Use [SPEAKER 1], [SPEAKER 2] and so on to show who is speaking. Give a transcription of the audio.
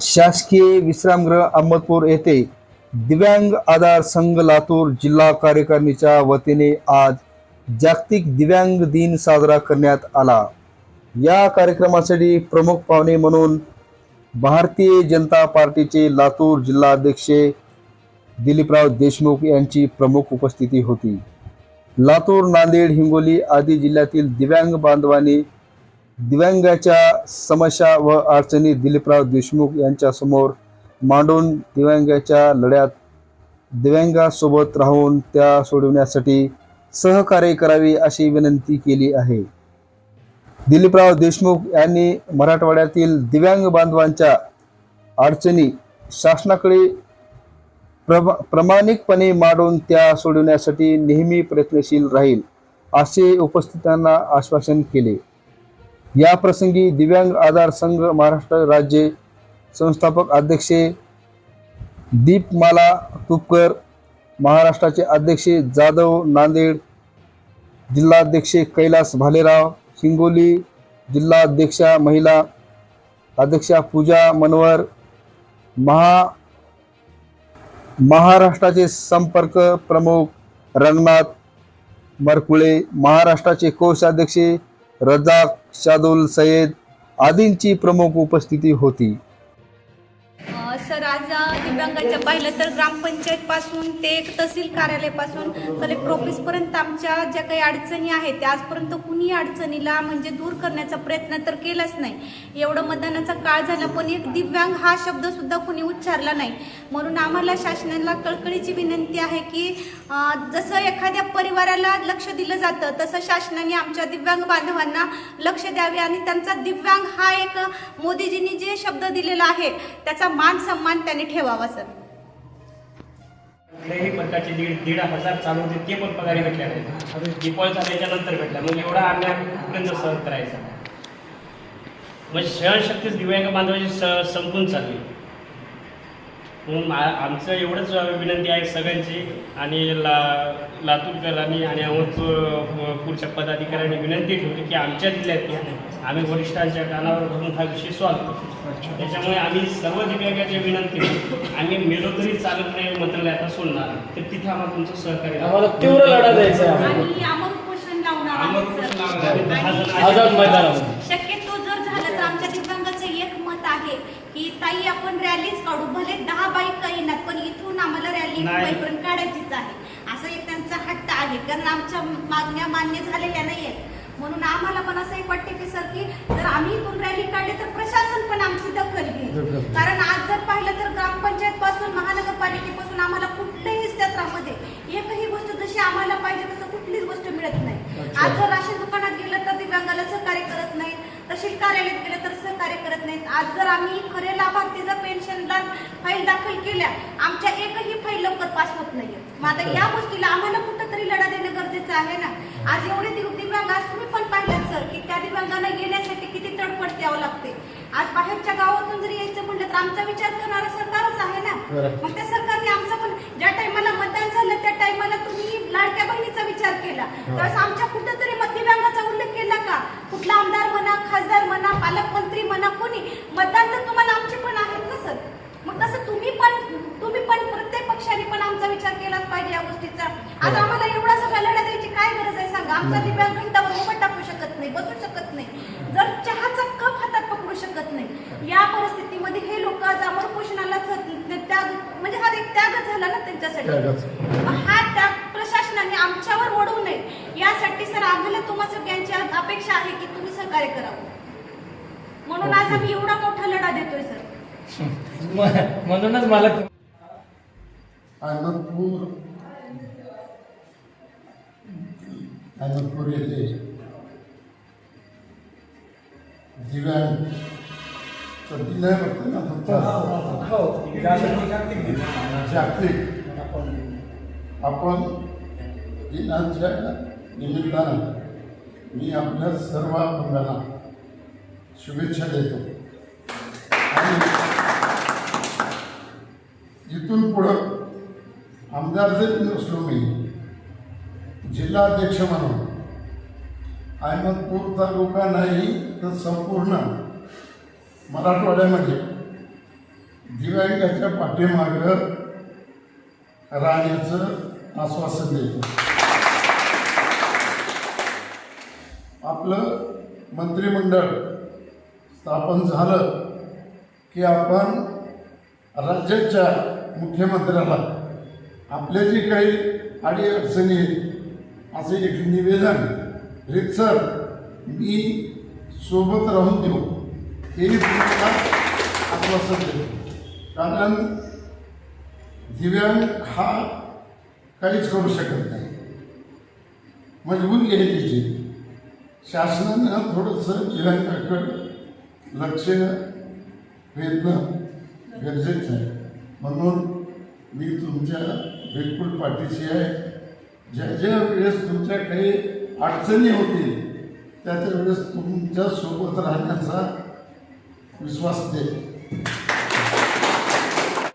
[SPEAKER 1] शासकीय विश्रामगृह अहमदपूर येथे दिव्यांग आधार संघ लातूर जिल्हा कार्यकारिणीच्या वतीने आज जागतिक दिव्यांग दिन साजरा करण्यात आला. या कार्यक्रमासाठी प्रमुख पाहुणे म्हणून भारतीय जनता पार्टीचे लातूर जिल्हाध्यक्ष दिलीपराव देशमुख यांची प्रमुख उपस्थिती होती. लातूर नांदेड हिंगोली आदी जिल्ह्यातील दिव्यांग बांधवांनी दिव्यांगाच्या समस्या व अडचणी दिलीपराव देशमुख यांच्यासमोर मांडून दिव्यांगाच्या लढ्यात दिव्यांगासोबत राहून त्या सोडवण्यासाठी सहकार्य करावे अशी विनंती केली आहे. दिलीपराव देशमुख यांनी मराठवाड्यातील दिव्यांग बांधवांच्या अडचणी शासनाकडे प्रमा प्रामाणिकपणे मांडून त्या सोडवण्यासाठी नेहमी प्रयत्नशील राहील असे उपस्थितांना आश्वासन केले. या प्रसंगी दिव्यांग आधार संघ महाराष्ट्र राज्य संस्थापक अध्यक्ष दीपमाला तुपकर महाराष्ट्राचे अध्यक्ष जाधव नांदेड जिल्हाध्यक्ष कैलास भालेराव हिंगोली जिल्हाध्यक्षा महिला अध्यक्षा पूजा मनवर महा महाराष्ट्राचे संपर्क प्रमुख रंगनाथ मरकुळे महाराष्ट्राचे कोषाध्यक्ष रजाक शादुल सय्यद आदींची प्रमुख उपस्थिती होती.
[SPEAKER 2] सर आज दिव्यांगांच्या पाहिलं तर ग्रामपंचायत पासून ते एक तहसील कार्यालयापासून कलेक्टर ऑफिसपर्यंत आमच्या ज्या काही अडचणी आहेत त्या आजपर्यंत कुणी अडचणीला म्हणजे दूर करण्याचा प्रयत्न तर केलाच नाही. एवढं मतदानाचा काळ झाला पण एक दिव्यांग हा शब्द सुद्धा कुणी उच्चारला नाही. म्हणून आम्हाला शासनाला कळकळीची विनंती आहे की जसं एखाद्या परिवाराला लक्ष दिलं जातं तसं शासनाने आमच्या दिव्यांग बांधवांना लक्ष द्यावे आणि त्यांचा दिव्यांग हा एक मोदीजींनी जे शब्द दिलेला आहे त्याचा मान सन्मान त्यांनी ठेवावा सर.
[SPEAKER 3] कुठल्याही प्रकारचे दीड दीड हजार चालू होते ते पण पगारी भेटले नाही आता झाल्याच्यानंतर भेटला. मग म्हणजे एवढा अन्याय आम्ही कुठपर्यंत सहन करायचा. म्हणजे सहनशक्तीच दिव्यांग बांधवाची स संपून चालली. म्हणून आमचं एवढंच विनंती आहे सगळ्यांची आणि ला लातूरकरांनी आणि अहमदपूरच्या पदाधिकाऱ्यांनी विनंती ठेवली की आमच्या जिल्ह्यात आम्ही वरिष्ठांच्या कानावर धरून हा विषय सॉल्व त्याच्यामुळे आम्ही सर्व दिव्यांगाची विनंती आम्ही मेलो तरी चालत नाही मंत्रालयात सोडणार तर तिथे आम्हाला तुमचं सहकार्य
[SPEAKER 4] आम्हाला तीव्र लढा द्यायचा आहे
[SPEAKER 2] आमर उपोषण
[SPEAKER 4] आझाद
[SPEAKER 2] शक्यतो जर झालं तर आमच्या दिव्यांगाचं एक मत आहे की ताई आपण रॅलीच काढू. भले दहा बाईक काही येणार पण इथून आम्हाला रॅली
[SPEAKER 3] नाही.
[SPEAKER 2] मुंबईपर्यंत काढायचीच आहे. असं एक त्यांचा हट्ट आहे. कारण आमच्या मागण्या मान्य झालेल्या नाही आहेत म्हणून आम्हाला पण असं एक वाटते की सर की जर आम्ही इथून रॅली काढली तर प्रशासन पण आमची दखल घेईल. कारण आज जर पाहिलं तर ग्रामपंचायत पासून महानगरपालिकेपासून आम्हाला कुठल्याही क्षेत्रामध्ये एकही गोष्ट जशी आम्हाला पाहिजे तसं कुठलीच गोष्ट मिळत नाही. आज जर राशन दुकानात गेलं तर दिव्यांगाला सहकार्य करत नाही तहसील कार्यालयात सहकार्य करत नाहीत. आज जर आम्ही खरे लाभार्थी जर पेन्शनला फाईल दाखल केल्या आमच्या एकही फाईल लवकर पास होत मग आता या गोष्टीला आम्हाला कुठंतरी लढा देणं गरजेचं आहे ना? आज एवढे दिव- दिव्यांग आज तुम्ही पण पाहिलं सर की त्या दिव्यांगांना येण्यासाठी किती तडपड द्यावं लागते. आज बाहेरच्या गावातून जरी यायचं म्हटलं तर आमचा विचार करणारं सरकारच आहे ना. मग त्या सरकारने आमचा पण ज्या टायमाला मतदान झालं त्या टायमाला तुम्ही लाडक्या बहिणीचा विचार केला. त्यावेळेस आमच्या कुठंतरी मग दिव्यांगाचा का कुठला आमदार म्हणा खासदार म्हणा पालकमंत्री म्हणा कोणी? मतदान तर तुम्हाला आमचे पण आहेत ना सर. मग तसं तुम्ही पण तुम्ही पण प्रत्येक पक्षाने पण आमचा विचार केलाच पाहिजे या गोष्टीचा. आज आम्हाला एवढा सगळा लढा द्यायची काय गरज आहे सांगा? आमचा दिव्यांग घंटावर उभं टाकू शकत नाही बसू शकत नाही. जर चहाचा कप हातात पकडू शकत नाही. या परिस्थितीमध्ये हे लोक आज अमर पोषणाला त्याग म्हणजे हा एक त्यागच झाला ना त्यांच्यासाठी. हा त्याग प्रशासनाने आमच्यावर ओढवू नये. यासाठी सर आम्हाला तुम्हा सगळ्यांची अपेक्षा आहे की तुम्ही सहकार्य करावं म्हणून आज आम्ही एवढा मोठा लढा देतोय सर.
[SPEAKER 4] म्हणूनच मला
[SPEAKER 5] अहमदपूर अहमदपूर येथे दिव्यांग जागतिक. आपण दिनाच्या निमित्तानं मी आपल्या सर्व अभंगांना शुभेच्छा देतो. आणि इथून पुढं आमदार जरी नसलो मी जिल्हाध्यक्ष म्हणून अहमदपूर तालुका नाही तर संपूर्ण मराठवाड्यामध्ये दिव्यांगाच्या पाठीमागं राहण्याचं आश्वासन देतो. आपलं मंत्रिमंडळ स्थापन झालं की आपण राज्याच्या मुख्यमंत्र्याला आपल्या जे काही अडीअडचणी आहेत असे एक निवेदन रितसर मी सोबत राहून देऊ. हेही तुम्हाला आश्वासन देतो. कारण दिव्यांग हा काहीच करू शकत नाही. मजबूरी आहे त्याची शासनानं थोडंसं दिव्यांगाकडं लक्ष वेधणं गरजेचं आहे. म्हणून मी तुमच्या बिलकुल पाठीशी आहे. ज्या ज्या वेळेस तुमच्या काही अडचणी होतील त्या त्या वेळेस तुमच्यासोबत राहण्याचा विश्वास दे